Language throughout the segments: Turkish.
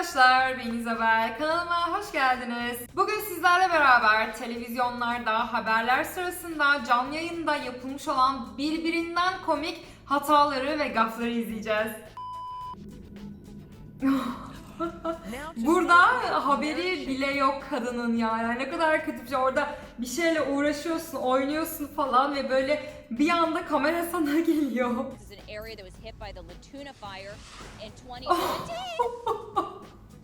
arkadaşlar, ben İzabel. Kanalıma hoş geldiniz. Bugün sizlerle beraber televizyonlarda, haberler sırasında, canlı yayında yapılmış olan birbirinden komik hataları ve gafları izleyeceğiz. Burada haberi bile yok kadının ya. Yani ne kadar kötü bir şey. Orada bir şeyle uğraşıyorsun, oynuyorsun falan ve böyle bir anda kamera sana geliyor.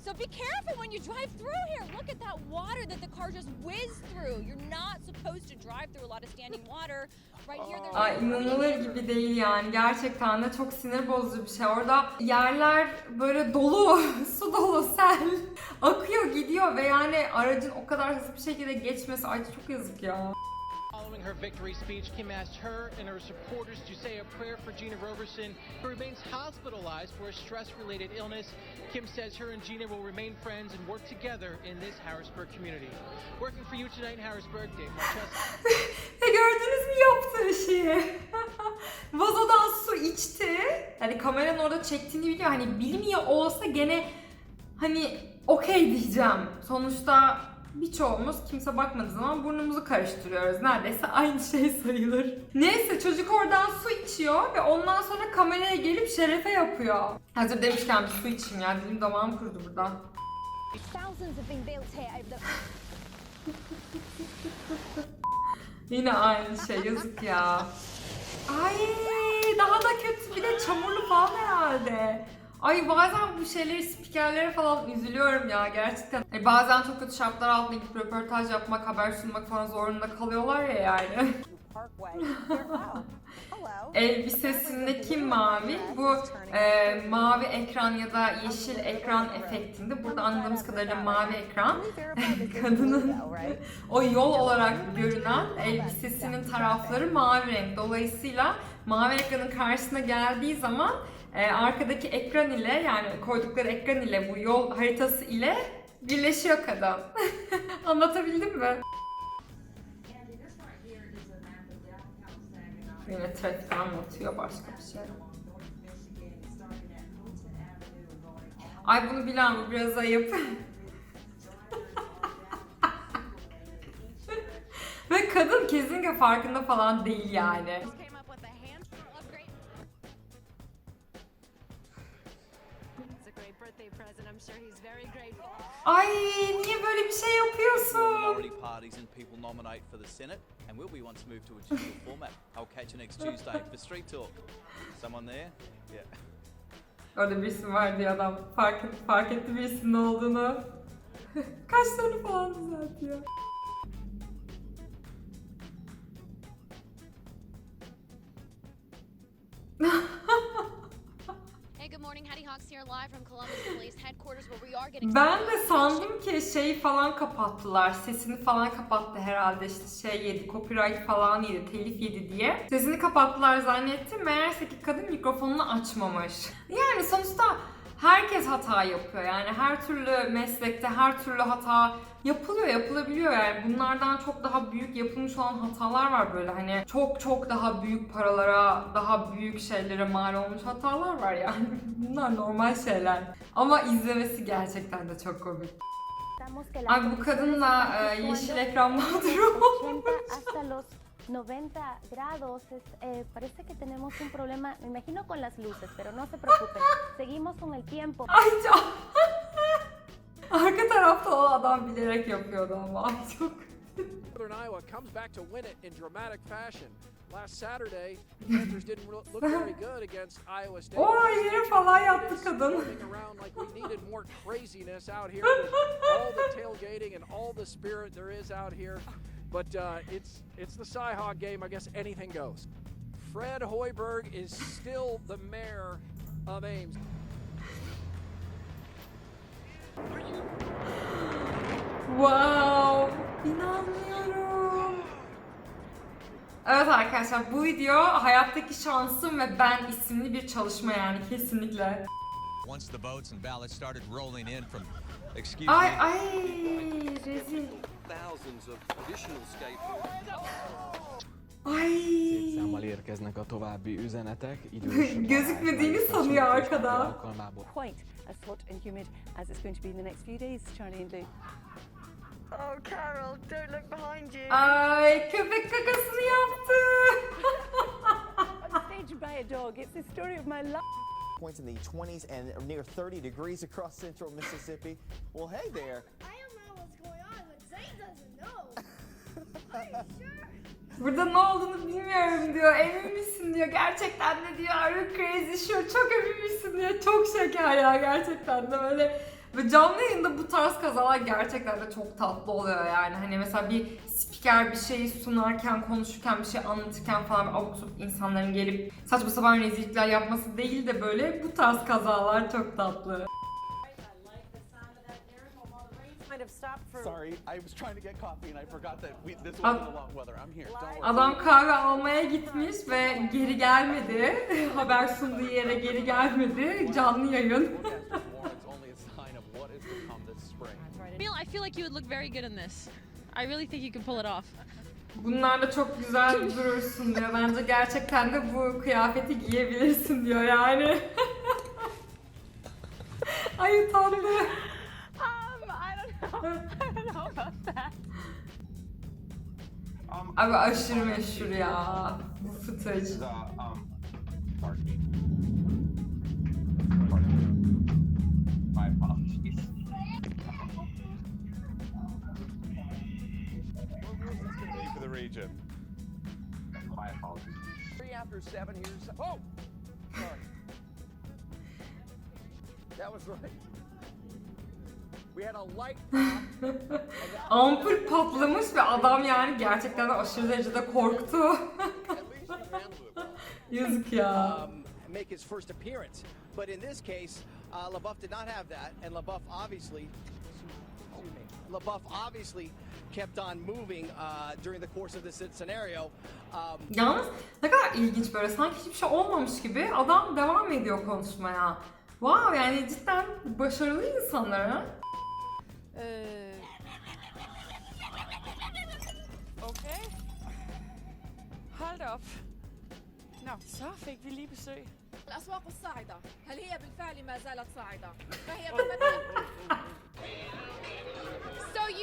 so be careful when you drive through here. Look at that water that the car just whizzed through. You're not supposed to drive through a lot of standing water. Right here, there's Ay inanılır gibi değil yani. Gerçekten de çok sinir bozucu bir şey. Orada yerler böyle dolu, su dolu, sel. Akıyor gidiyor ve yani aracın o kadar hızlı bir şekilde geçmesi ay çok yazık ya. Following her victory speech, Kim asked her and her supporters to say a prayer for Gina Roberson, who remains hospitalized for a stress related illness. Kim says her and Gina will remain friends and work together in this Harrisburg community. Working for you tonight in Harrisburg, Dave Marchesca. E gördünüz mü yaptığı şeyi? Vazodan su içti. Yani kameranın orada çektiğini biliyor. Hani bilmiyor olsa gene hani okey diyeceğim. Sonuçta birçoğumuz kimse bakmadığı zaman burnumuzu karıştırıyoruz. Neredeyse aynı şey sayılır. Neyse çocuk oradan su içiyor ve ondan sonra kameraya gelip şerefe yapıyor. Hazır demişken bir su içeyim ya. Dilim damağım kurudu burada. Thousands have been built here over the Yine aynı şey yazık ya. Ay daha da kötü bir de çamurlu falan herhalde. Ay bazen bu şeyleri spikerlere falan üzülüyorum ya gerçekten. E, bazen çok kötü şartlar altında gidip röportaj yapmak, haber sunmak falan zorunda kalıyorlar ya yani. Elbisesindeki mavi bu e, mavi ekran ya da yeşil ekran efektinde. Burada anladığımız kadarıyla mavi ekran. Kadının o yol olarak görünen elbisesinin tarafları mavi renk. Dolayısıyla mavi ekranın karşısına geldiği zaman e, arkadaki ekran ile yani koydukları ekran ile bu yol haritası ile birleşiyor kadın. Anlatabildim mi? Yine trafik anlatıyor başka bir şey. Ay bunu bilen bu biraz ayıp. Ve kadın kesinlikle farkında falan değil yani. For Street Talk. Someone there? Yeah. Orada birisi var diye adam fark, fark etti birisinin olduğunu. Kaşlarını falan düzeltiyor. Ben de sandım ki şeyi falan kapattılar. Sesini falan kapattı herhalde işte şey yedi, copyright falan yedi, telif yedi diye. Sesini kapattılar zannettim. Meğerse ki kadın mikrofonunu açmamış. Yani sonuçta herkes hata yapıyor. Yani her türlü meslekte her türlü hata yapılıyor, yapılabiliyor yani. Bunlardan çok daha büyük yapılmış olan hatalar var böyle hani çok çok daha büyük paralara, daha büyük şeylere mal olmuş hatalar var yani. Bunlar normal şeyler. Ama izlemesi gerçekten de çok komik. Ay bu kadın da e, yeşil ekran mağduru 80 hasta los 90 grados. Eh, parece que tenemos un problema, me imagino con las luces, pero no se preocupen. Seguimos con el tiempo. Ay Arka o adam bilerek yapıyordu ama. Ay çok... Northern Iowa comes back to win it in dramatic fashion. Last Saturday, the Panthers didn't look very good against Iowa State. O yere falan yattı kadın. Around like we needed more craziness out here all the tailgating and all the spirit there is out here. But uh, it's it's the Cyhawk game. I guess anything goes. Fred Hoiberg is still the mayor of Ames. Wow! İnanmıyorum. Evet arkadaşlar bu video Hayattaki Şansım ve Ben isimli bir çalışma yani kesinlikle. Once the votes and ballots started rolling in from, excuse Ay me, ay rezil. thousands of additional. Ay. Számmal érkeznek a további üzenetek. Idős Gözükmediğini sanıyor arkada. alkalmából. Point. As hot and humid as it's going to be in the next few days, Charlie and Lou. Oh, Carol, don't look behind you. Ay köpek kakasını yaptı. I'm staged by a dog. It's the story of my life. points in the 20s and near 30 degrees across central Mississippi. Well, hey there. I don't know what's going on, but Zane doesn't know. Are you sure? Burada ne olduğunu bilmiyorum diyor. Emin misin diyor. Gerçekten de diyor. Are you crazy sure? Çok emin misin diyor. Çok şeker ya gerçekten de böyle. Ve canlı yayında bu tarz kazalar gerçekten de çok tatlı oluyor yani. Hani mesela bir spiker bir şeyi sunarken, konuşurken, bir şey anlatırken falan abuk sabuk insanların gelip saçma sapan rezillikler yapması değil de böyle bu tarz kazalar çok tatlı. Sorry, I was trying to get coffee and I forgot that we, this Ad- wasn't a long weather. I'm here. Don't worry. Adam kahve almaya gitmiş ve geri gelmedi. Haber sunduğu yere geri gelmedi. Canlı yayın. Neil, I feel like you would look very good in this. I really think you can pull it off. Bunlarla çok güzel durursun diyor. Bence gerçekten de bu kıyafeti giyebilirsin diyor yani. Ay utandı. Um, I don't know. I don't know about that. Abi aşırı meşhur ya. Bu footage. My apologies. for the region. My apologies. Three after seven years. Oh! Sorry. That was right. Ampul patlamış ve adam yani gerçekten aşırı derecede korktu. Yazık ya. um, make his first appearance. But in this case, uh, LaBeouf did not have that, and LaBeouf obviously, LaBeouf obviously kept on moving uh, during the course of this scenario. Um, Yalnız ne kadar ilginç böyle sanki hiçbir şey olmamış gibi adam devam ediyor konuşmaya. Wow yani cidden başarılı insanlar ha. Okay. Hold up. Nå, så fik vi lige besøg. الأسواق الصاعدة هل هي بالفعل ما زالت صاعدة؟ فهي So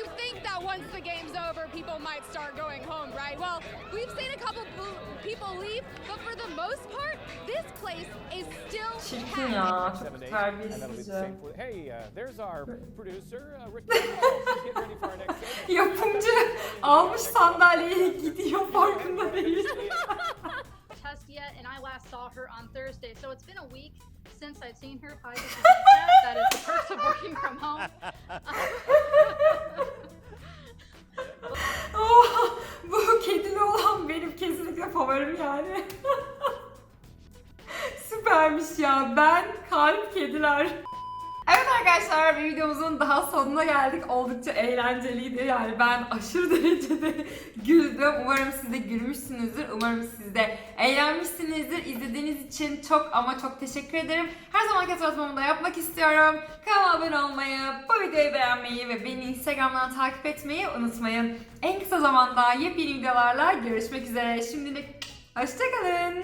you think that once the game's over, people might start going home, right? Well, we've seen a couple po- people leave, but for the most part, this place is still Çirkin ya çok terbiyesizce. Hey, uh, there's our producer, uh, Rick. She's getting ready for our next segment. Yapımcı almış sandalyeyi gidiyor farkında değil. test and I last saw her on Thursday. So it's been a week since I've seen her positive That is the perks of working from home. Kesinlikle favorim yani. Süpermiş ya. Ben kalp kediler. Arkadaşlar bir videomuzun daha sonuna geldik. Oldukça eğlenceliydi. Yani ben aşırı derecede güldüm. Umarım siz de gülmüşsünüzdür. Umarım siz de eğlenmişsinizdir. İzlediğiniz için çok ama çok teşekkür ederim. Her zaman hatırlatmamı da yapmak istiyorum. Kanalıma abone olmayı, bu videoyu beğenmeyi ve beni Instagram'dan takip etmeyi unutmayın. En kısa zamanda yepyeni videolarla görüşmek üzere. Şimdilik hoşçakalın.